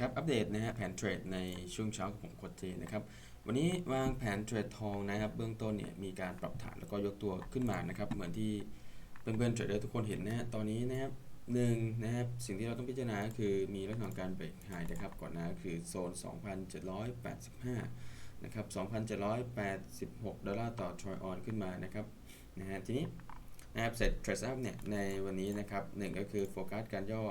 ครับ อัปเดตนะฮะแผนเทรดในช่วงเช้ากับผมกดเจนะครับ วันนี้วางแผนเทรดทองนะครับ เบื้องต้นเนี่ยมีการปรับฐานแล้วก็ยกตัวขึ้นมานะครับ เหมือนที่เพื่อนๆเทรดเดอร์ทุกคนเห็นนะฮะ ตอนนี้นะครับหนึ่งนะครับ สิ่งที่เราต้องพิจารณาก็คือมีลักษณะการเบรกไฮนะครับ ก่อนหน้าคือโซน 2,785 นะครับ 2,786 ดอลลาร์ต่อทรอยออนขึ้นมานะครับ นะฮะ ทีนี้นะครับเสร็จเทรดอัพเนี่ยในวันนี้นะครับหนึ่งก็คือโฟกัสการย่อ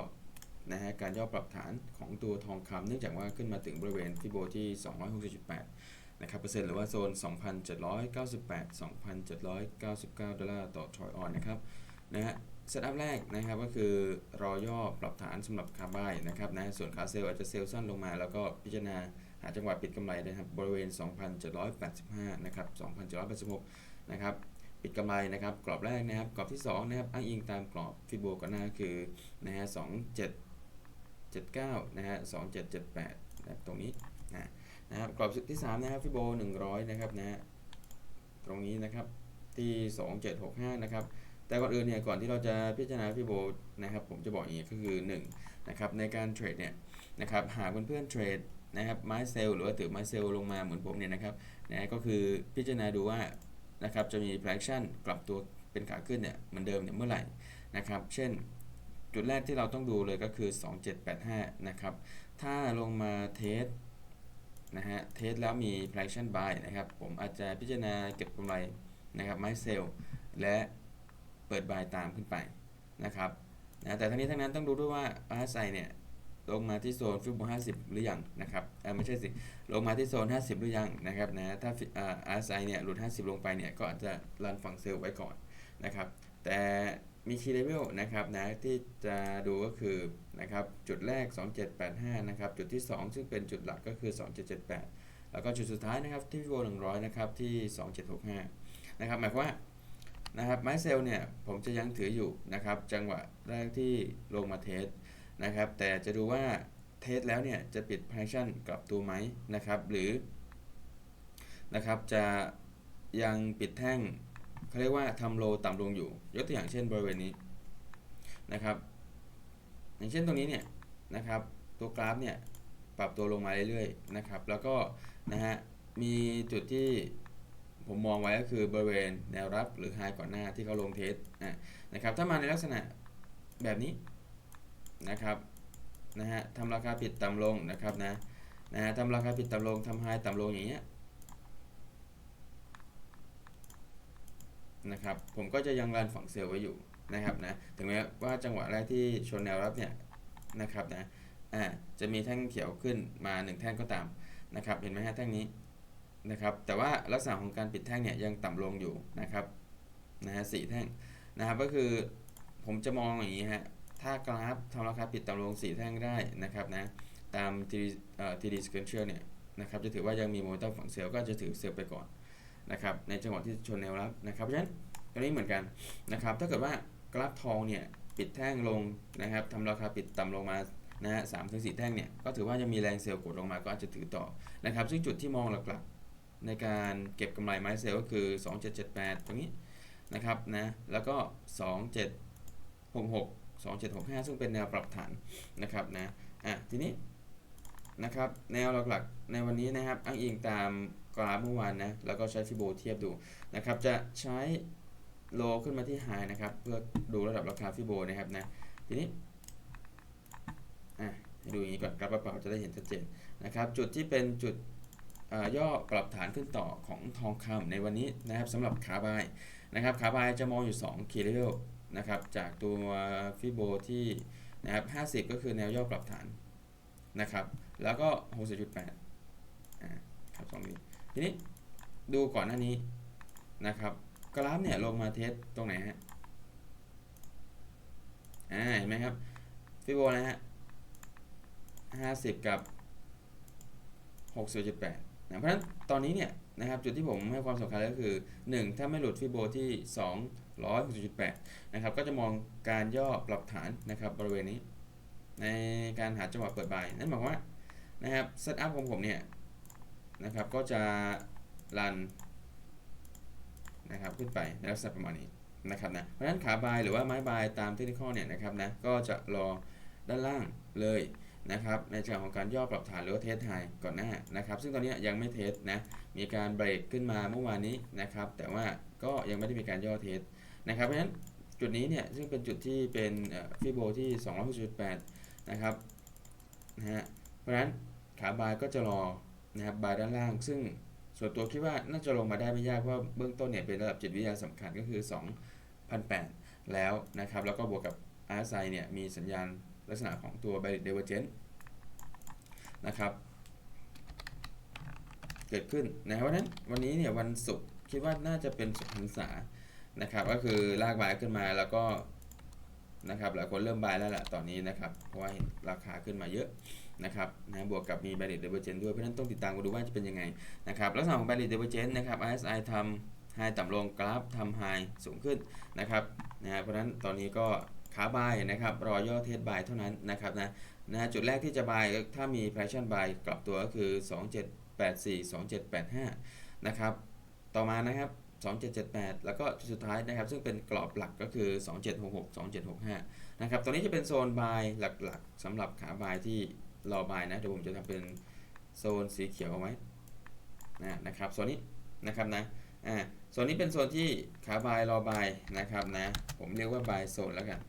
นะฮะการย่อปรับฐานของตัวทองคำเนื่องจากว่าขึ้นมาถึงบริเวณฟิโบที่ 260.8นะครับเปอร์เซ็นต์หรือว่าโซน 2,798 2,799 ดอลลาร์ต่อทรอยออนนะครับนะฮะเซตอัพแรกนะครับก็คือรอย่อปรับฐานสำหรับคาร์บายนะครับนะส่วนขาเซลอาจจะเซลสั้นลงมา แล้วก็พิจารณาหาจังหวะปิดกำไรนะครับบริเวณ 2,785 นะครับ 2,786 นะครับปิดกำไรนะครับกรอบแรกนะครับกรอบที่2นะครับอ้างอิงตามกรอบฟิโบก่อนหน้าคือนะฮะ27 79นะฮะ2778นะครับตรงนี้นะนะครับกรอบที่3นะครับฟิโบ100นะครับนะฮะตรงนี้นะครับที่ 2765นะครับแต่ก่อนอื่นเนี่ยก่อนที่เราจะพิจารณาฟิโบนะครับผมจะบอกอย่างนี้ก็คือ1นะครับในการเทรดเนี่ยนะครับหากเพื่อนๆเทรดนะครับไม้เซลหรือว่าถือไม้เซลลงมาเหมือนผมเนี่ยนะครับนะก็คือพิจารณาดูว่านะครับจะมี traction กลับตัวเป็นขาขึ้นเนี่ยเหมือนเดิมเนี่ยเมื่อไหร่นะครับ เช่น จุดแรกที่เราต้องดูเลยก็คือ 2785 นะครับ ถ้าลงมาเทสนะฮะ เทสแล้วมี traction buy นะครับ ผมอาจจะพิจารณาเก็บกำไรนะครับไม้เซลล์และเปิด buy ตามขึ้นไปนะครับนะแต่ทั้งนี้ทั้งนั้นต้องดูด้วยว่า RSI เนี่ยลงมาที่โซนฟิบ50 หรือยังนะครับไม่ใช่สิ ลงมาที่โซน 50 หรือยังนะครับนะ ถ้าอ่า RSI เนี่ยหลุด 50 ลงไปเนี่ยก็อาจจะรันฝั่งเซลล์ไว้ก่อนนะครับ แต่ มีคีย์เลเวลนะครับนะที่จะดูก็คือนะครับจุดแรก 2785 นะครับ จุดที่ 2 ซึ่งเป็นจุดหลักก็คือ 2778 แล้วก็จุดสุดท้ายนะครับที่ฟิโบ100 นะครับที่ 2765 นะครับหมายความว่านะครับไม้เซลล์เนี่ยผมจะยังถืออยู่นะครับจังหวะแรกที่ลงมาเทสนะครับแต่จะดูว่าเทสแล้วเนี่ยจะปิด passion กลับตัวไหมนะครับหรือนะครับจะยังปิดแท่ง เขาเรียกว่าทำโลต่ำลงอยู่ ยกตัวอย่างเช่นบริเวณนี้นะครับ อย่างเช่นตรงนี้เนี่ยนะครับ ตัวกราฟเนี่ยปรับตัวลงมาเรื่อยๆนะครับ แล้วก็นะฮะมีจุดที่ผมมองไว้ก็คือบริเวณแนวรับหรือไฮก่อนหน้าที่เขาลงเทสนะครับ ถ้ามาในลักษณะแบบนี้นะครับนะฮะทำราคาผิดต่ำลงนะครับนะนะฮะทำราคาผิดต่ำลงทำไฮต่ำลงอย่างเงี้ย นะครับผมก็จะยังรันฝั่งเซลล์ไว้อยู่นะครับนะถึงแม้ว่าจังหวะแรกที่ชนแนวรับเนี่ยนะครับนะอ่าจะมีแท่งเขียวขึ้นมา 1 แท่งก็ตามนะครับเห็นไหมฮะแท่งนี้นะครับแต่ว่าลักษณะของการปิดแท่งเนี่ยยังต่ำลงอยู่นะครับนะฮะสี่แท่งนะครับก็คือผมจะมองอย่างนี้ฮะถ้ากราฟทำราคาปิดต่ำลง 4 แท่งได้นะครับนะตาม TD เอ่อ TD Sequential เนี่ยนะครับจะถือว่ายังมีโมเมนตัมฝั่งเซลล์ก็จะถือเซลล์ไปก่อน นะครับในจังหวะที่ชนแนวรับนะครับเพราะฉะนั้นตรงนี้เหมือนกันนะครับ ถ้าเกิดว่ากราฟทองเนี่ยปิดแท่งลงนะครับทำราคาปิดต่ำลงมานะฮะสามถึงสี่แท่งเนี่ยก็ถือว่ายังมีแรงเซลล์กดลงมาก็อาจจะถือต่อนะครับ ซึ่งจุดที่มองหลักๆในการเก็บกำไรไม้เซลล์ก็คือ 2778 ตรงนี้นะครับนะแล้วก็ 2766 2765 ซึ่งเป็นแนวปรับฐานนะครับนะอะทีนี้นะครับแนวหลักๆในวันนี้นะครับอ้างอิงตาม กราฟเมื่อวานนะ แล้วก็ใช้ฟิโบเทียบดูนะครับ จะใช้โลขึ้นมาที่ไฮนะครับ เพื่อดูระดับราคาฟิโบนะครับนะ ทีนี้อะให้ดูอย่างนี้ก่อนกราฟเปล่าจะได้เห็นชัดเจนนะครับ จุดที่เป็นจุดย่อปรับฐานขึ้นต่อของทองคำในวันนี้นะครับสำหรับขาบายนะครับ ขาบายจะมองอยู่2 key level นะครับ จากตัวฟิโบที่นะครับ50 ก็คือแนวย่อปรับฐานนะครับ แล้วก็ 60.8อ่าครับสองนี้ ทีนี้ดูก่อนหน้านี้นะครับ กราฟเนี่ยลงมาเทสตรงไหนฮะอ่าเห็นไหมครับฟิโบนะฮะห้าสิบกับหกสิบจุดแปดนะเพราะฉะนั้นตอนนี้เนี่ยนะครับจุดที่ผมให้ความสำคัญก็คือ 1 ถ้าไม่หลุดฟิโบที่2 1 6 8นะครับก็จะมองการย่อปรับฐานนะครับบริเวณนี้ ในการหาจังหวะเปิดบายนั่นหมายความว่านะครับเซตอัพของผมเนี่ย นะครับ ก็จะรันนะครับขึ้นไปในลักษณะประมาณนี้นะครับนะเพราะฉะนั้นขาบายหรือว่าไม้บายตามเทคนิคเนี่ยนะครับนะก็จะรอด้านล่างเลยนะครับในเชิงของการย่อปรับฐานหรือว่าเทสไฮก่อนหน้านะครับ ซึ่งตอนนี้ยังไม่เทสนะมีการเบรกขึ้นมาเมื่อวานนี้นะครับ แต่ว่าก็ยังไม่ได้มีการย่อเทสนะครับเพราะฉะนั้นจุดนี้เนี่ยซึ่งเป็นจุดที่เป็นฟิโบที่ 268 นะครับนะฮะเพราะฉะนั้นขาบายก็จะรอ นะครับบายด้านล่าง ซึ่งส่วนตัวคิดว่าน่าจะลงมาได้ไม่ยากเพราะเบื้องต้นเนี่ยเป็นระดับจิตวิทยาสำคัญก็คือ 2,008 แล้วนะครับ แล้วก็บวกกับ RSI เนี่ยมีสัญญาณลักษณะของตัว Barrett Divergence นะครับ เกิดขึ้นนะครับเพราะฉะนั้นวันนี้เนี่ยวันศุกร์คิดว่าน่าจะเป็นสุขพรรษานะครับ ก็คือลากบายขึ้นมาแล้วก็นะครับหลายคนเริ่มบายแล้วแหละตอนนี้นะครับ เพราะว่าเห็นราคาขึ้นมาเยอะ นะครับนะบวกกับมี Barrett Divergence ด้วย เพราะฉะนั้นต้องติดตามกันดูว่าจะเป็นยังไงนะครับลักษณะของ Barrett Divergence นะครับ RSI ทำไฮต่ำลงกราฟทำไฮสูงขึ้นนะครับนะฮะเพราะฉะนั้นตอนนี้ก็ขาบายนะครับรอย่อเทสบายเท่านั้นนะครับนะนะจุดแรกที่จะบายถ้ามี Fraction buy กลับตัวก็คือ 2784 2785 นะครับ ต่อมานะครับ 2778 แล้วก็จุดสุดท้ายนะครับ ซึ่งเป็นกรอบหลักก็คือ 2766 2765 นะครับตรงนี้จะเป็นโซนบายหลักๆสำหรับขาบายที่ รอบายนะเดี๋ยวผมจะทำเป็นโซนสีเขียวเอาไว้นะนะครับโซนนี้นะครับนะอ่าโซนนี้เป็นโซนที่ขาบายรอบายนะครับนะผมเรียกว่าบายโซนแล้วกัน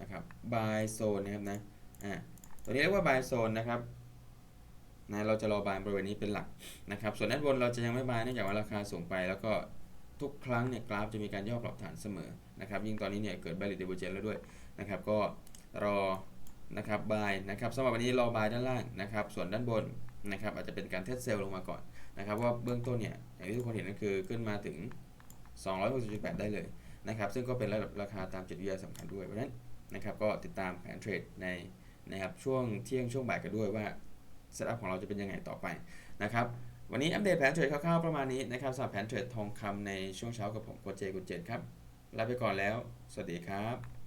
นะครับ buy zone นะครับนะอ่าตัวนี้เรียกว่า buy zone นะครับนะเราจะรอบายบริเวณนี้เป็นหลักนะครับ ส่วนด้านบนเราจะยังไม่บายเนื่องจากว่าราคาสูงไป แล้วก็ทุกครั้งเนี่ยกราฟจะมีการย่อปรับฐานเสมอ นะครับยิ่งตอนนี้เนี่ยเกิด Barrett Divergence แล้วด้วยนะครับก็รอนะครับ buy นะครับสำหรับวันนี้รอ buy ด้านล่างนะครับส่วนด้านบนนะครับอาจจะเป็นการเทสเซลลงมาก่อนนะครับว่าเบื้องต้นเนี่ยอย่างที่ทุกคนเห็นก็คือขึ้นมาถึง 268ได้เลยนะครับซึ่งก็เป็นระดับราคาตามจิตวิทยาสำคัญด้วยเพราะฉะนั้นนะครับก็ติดตามแผนเทรดในนะครับช่วงเที่ยงช่วงบ่ายกันด้วยว่าเซตอัพของเราจะเป็นยังไงต่อไปนะครับวันนี้อัปเดตแผนเทรดคร่าวๆประมาณนี้นะครับสำหรับแผนเทรดทองคำในช่วงเช้ากับผมโคเจกุญเจนครับ ลาไปก่อนแล้ว สวัสดีครับ